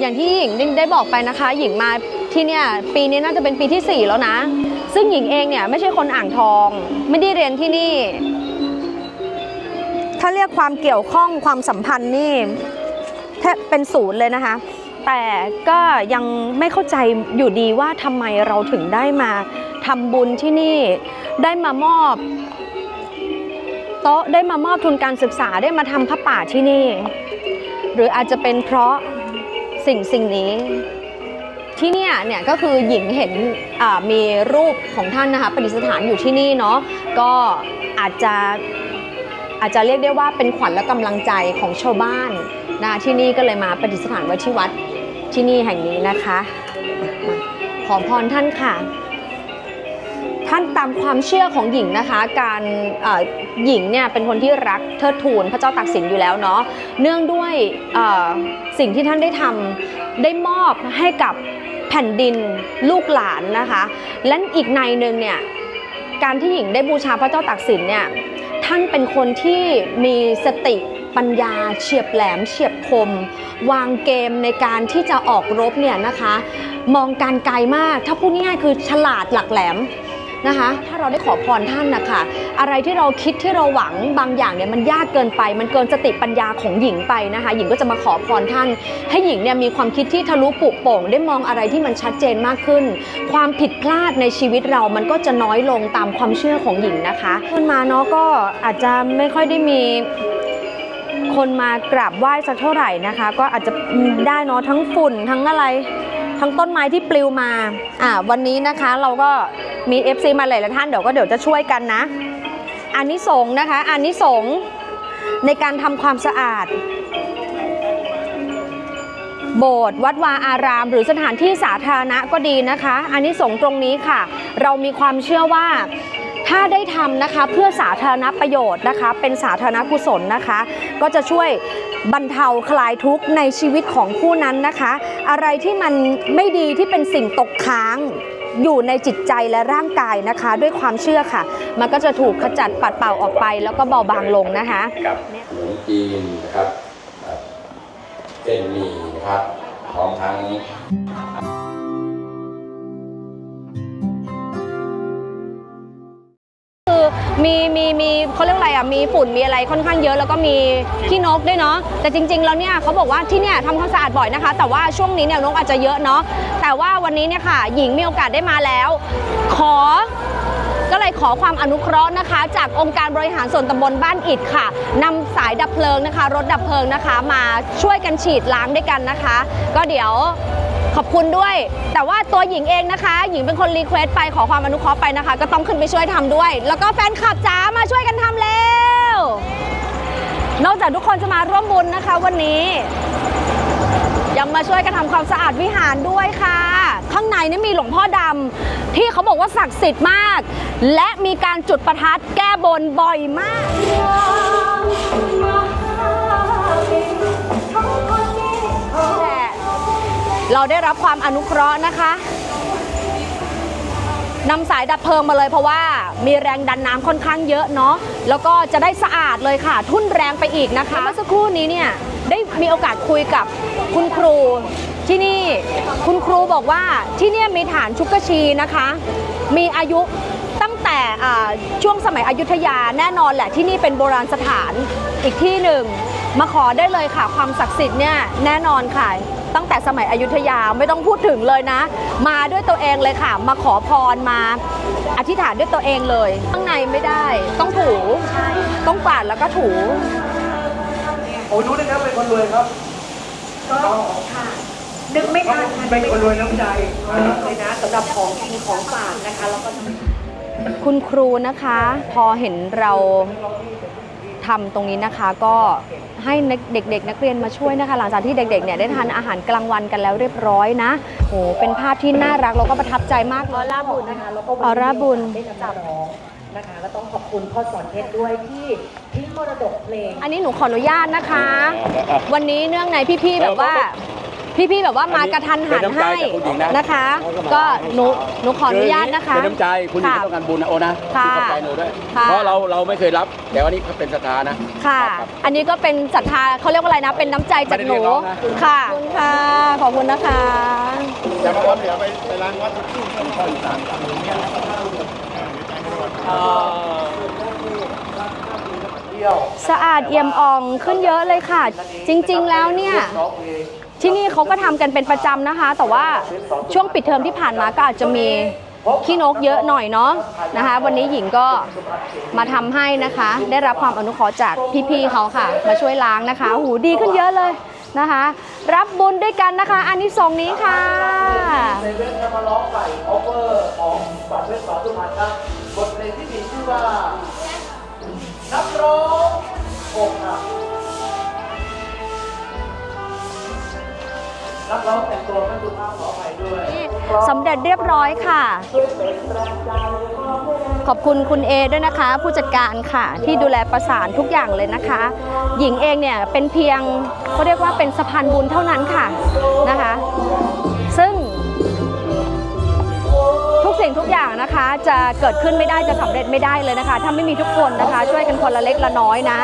อย่างที่หญิงได้บอกไปนะคะ หญิงมาที่เนี่ยปีนี้น่าจะเป็นปีที่ 4 แล้วนะ ซึ่งหญิงเองเนี่ยไม่ใช่คนอ่างทอง ไม่ได้เรียนที่นี่ ถ้าเรียกความเกี่ยวข้องความสัมพันธ์นี่แทบเป็นศูนย์เลยนะคะ แต่ก็ยังไม่เข้าใจอยู่ดีว่าทำไมเราถึงได้มาทำบุญที่นี่ได้มามอบโต๊ะได้มามอบทุนการศึกษาได้มาทำพระป่าที่นี่ หรืออาจจะเป็นเพราะ สิ่งสิ่งนี้ที่เนี่ยเนี่ยก็คือหญิงเห็นมีรูปของท่านนะคะประดิษฐานอยู่ที่นี่เนาะก็อาจจะอาจจะเรียกได้ว่าเป็นขวัญและกำลังใจของชาวบ้านนะที่นี่ก็เลยมาประดิษฐานไว้ที่วัดที่นี่แห่งนี้นะคะ ขอพรท่านค่ะ ท่านตามความเชื่อของหญิงนะคะ การหญิงเนี่ยเป็นคนที่รักเทิดทูนพระเจ้าตากสินอยู่แล้วเนาะเนื่องด้วยสิ่งที่ท่านได้ทำได้มอบให้กับแผ่นดินลูกหลานนะคะ และอีกในหนึ่งเนี่ยการที่หญิงได้บูชาพระเจ้าตากสินเนี่ยท่านเป็นคนที่มีสติปัญญาเฉียบแหลมเฉียบคม วางเกมในการที่จะออกรบเนี่ยนะคะ มองการไกลมากถ้าพูดง่ายๆคือฉลาดหลักแหลม นะคะ ถ้าเราได้ขอพรท่านนะคะอะไรที่เราคิดที่เราหวังบางอย่างเนี่ยมันยากเกินไป มันเกินสติปัญญาของหญิงไปนะคะ หญิงก็จะมาขอพรท่าน ให้หญิงเนี่ยมีความคิดที่ทะลุปุโป่ง ได้มองอะไรที่มันชัดเจนมากขึ้น ความผิดพลาดในชีวิตเรามันก็จะน้อยลงตามความเชื่อของหญิงนะคะขึ้นมาเนาะก็อาจจะไม่ค่อยได้มีคนมากราบไหว้สักเท่าไหร่นะคะ ก็อาจจะได้เนาะทั้งฝุ่นทั้งอะไร ทั้งต้นไม้ที่ปลิวมาอ่าวันนี้นะคะเราก็ มี FC มาหลายๆท่านเดี๋ยวก็เดี๋ยวจะช่วยกันนะอานิสงส์นะคะอานิสงส์ในการทำความสะอาด โบสถ์วัดวาอาราม หรือสถานที่สาธารณะก็ดีนะคะอานิสงส์ตรงนี้ค่ะ เรามีความเชื่อว่าถ้าได้ทำนะคะเพื่อสาธารณประโยชน์นะคะ เป็นสาธารณกุศลนะคะ ก็จะช่วยบรรเทาคลายทุกข์ในชีวิตของผู้นั้นนะคะ อะไรที่มันไม่ดีที่เป็นสิ่งตกค้าง อยู่ในจิตใจและร่างกายนะคะ ด้วยความเชื่อค่ะ มันก็จะถูกขจัดปัดเป่าออกไป แล้วก็เบาบางลงนะคะกับขนมจีนนะครับเส้นหมี่นะครับพร้อมทั้ง มีมีมีเขาเรียกอะไรอะมีฝุ่นมีอะไรค่อนข้างเยอะแล้วก็มีขี้นกด้วยเนาะแต่จริง ๆ แล้วเนี่ยเขาบอกว่าที่เนี่ยทำความสะอาดบ่อยนะคะ แต่ว่าช่วงนี้เนี่ยนกอาจจะเยอะเนาะแต่ว่าวันนี้เนี่ยค่ะ หญิงมีโอกาสได้มาแล้ว ขอก็เลยขอความอนุเคราะห์นะคะ จากองค์การบริหารส่วนตำบลบ้านอิฐค่ะนำสายดับเพลิงนะคะ รถดับเพลิงนะคะ มาช่วยกันฉีดล้างด้วยกันนะคะ ก็เดี๋ยว อบคุณด้วย แต่ว่าตัวหญิงเองนะคะ หญิงเป็นคนรีเควสต์ไปขอความอนุเคราะห์ไปนะคะ ก็ต้องขึ้นไปช่วยทำด้วย แล้วก็แฟนคลับจ๋ามาช่วยกันทำแล้ว นอกจากทุกคนจะมาร่วมบุญนะคะ วันนี้ ยังมาช่วยกันทำความสะอาดวิหารด้วยค่ะ ข้างในนี่มีหลวงพ่อดำที่เขาบอกว่าศักดิ์สิทธิ์มาก และมีการจุดประทัดแก้บนบ่อยมาก เราได้รับความอนุเคราะห์นะคะนำสายดับเพลิงมาเลยเพราะว่ามีแรงดันน้ำค่อนข้างเยอะเนาะแล้วก็จะได้สะอาดเลยค่ะ ทุ่นแรงไปอีกนะคะเมื่อสักครู่นี้เนี่ยได้มีโอกาสคุยกับคุณครูที่นี่คุณครูบอกว่าที่นี่มีฐานชุกชีนะคะ มีอายุตั้งแต่ช่วงสมัยอยุธยาแน่นอนแหละที่นี่เป็นโบราณสถานอีกที่หนึ่งมาขอได้เลยค่ะ ความศักดิ์สิทธิ์เนี่ยแน่นอนค่ะ ตั้งแต่สมัยอยุธยาไม่ต้องพูดถึงเลยนะ มาด้วยตัวเองเลยค่ะ มาขอพรมา อธิษฐานด้วยตัวเองเลย ข้างในไม่ได้ ต้องถูต้องกวาดแล้วก็ถูโอ้รู้ได้ครับเป็นคนรวยครับก็ค่ะนึกไม่ทันเป็นคนรวยน้ำใจเลยนะสำหรับของกินของฝากนะคะแล้วก็คุณครูนะคะ พอเห็นเรา ทำตรงนี้นะคะ ก็ให้เด็กๆ นักเรียนมาช่วยนะคะ หลังจากที่เด็กๆเนี่ยได้ทานอาหารกลางวันกันแล้วเรียบร้อยนะโอ้เป็นภาพที่น่ารักแล้วก็ประทับใจมากออร่าบุญนะคะแล้วก็ออร่าบุญได้นำมาร้องนะคะก็ต้องขอบคุณพ่อสอนเพชรด้วยที่ที่มรดกเพลง อันนี้หนูขออนุญาตนะคะ วันนี้เนื่องในพี่ๆแบบว่า พี่ๆแบบว่ามากระทันหันให้เป็นน้ำใจจากคุณหญิงนะ นะคะ ก็หนูหนูขออนุญาตนะคะ เป็นน้ำใจคุณหญิงค่ะต้องการบุญนะโอนะค่ะที่เข้าใจหนูด้วยค่ะ เพราะเราเราไม่เคยรับ แต่วันนี้เป็นศรัทธานะ ค่ะรับอันนี้ก็เป็นศรัทธาเขาเรียกว่าอะไรนะ เป็นน้ำใจจากหนู ไม่ได้เรียกร้องนะ ค่ะขอบคุณค่ะ ขอบคุณนะคะ จะมาวัดเดี๋ยวไปไปล้างวัดที่ตู้ต้นคออีสานกันเนี่ยนะครับเที่ยวสะอาดเอี่ยมอ่องขึ้นเยอะเลยค่ะ จริงๆแล้วเนี่ยร้องเพลง ที่นี่เขาก็ทำกันเป็นประจำนะคะ แต่ว่าช่วงปิดเทอมที่ผ่านมาก็อาจจะมีขี้นกเยอะหน่อยเนาะนะคะ วันนี้หญิงก็มาทำให้นะคะ ได้รับความอนุเคราะห์จากพี่ๆเขาค่ะ มาช่วยล้างนะคะหูดีขึ้นเยอะเลยนะคะ รับบุญด้วยกันนะคะอันนี้สงส์นี้ค่ะ ในเว็บมาร้องใส่ออฟเฟอร์ของบัตรเวทสอนสุพรรณครับบทเพลงที่ นักร้องแต่งตัวไม่สุภาพขออภัยด้วยสำเร็จเรียบร้อยค่ะ ขอบคุณคุณเอด้วยนะคะ ผู้จัดการค่ะ ที่ดูแลประสานทุกอย่างเลยนะคะ หญิงเองเนี่ยเป็นเพียงเขาเรียกว่าเป็นสะพานบุญเท่านั้นค่ะนะคะ ซึ่ง ทุกสิ่งทุกอย่างนะคะจะเกิดขึ้นไม่ได้จะสำเร็จไม่ได้เลยนะคะ ถ้าไม่มีทุกคนนะคะ ช่วยกันคนละเล็กละน้อยนะ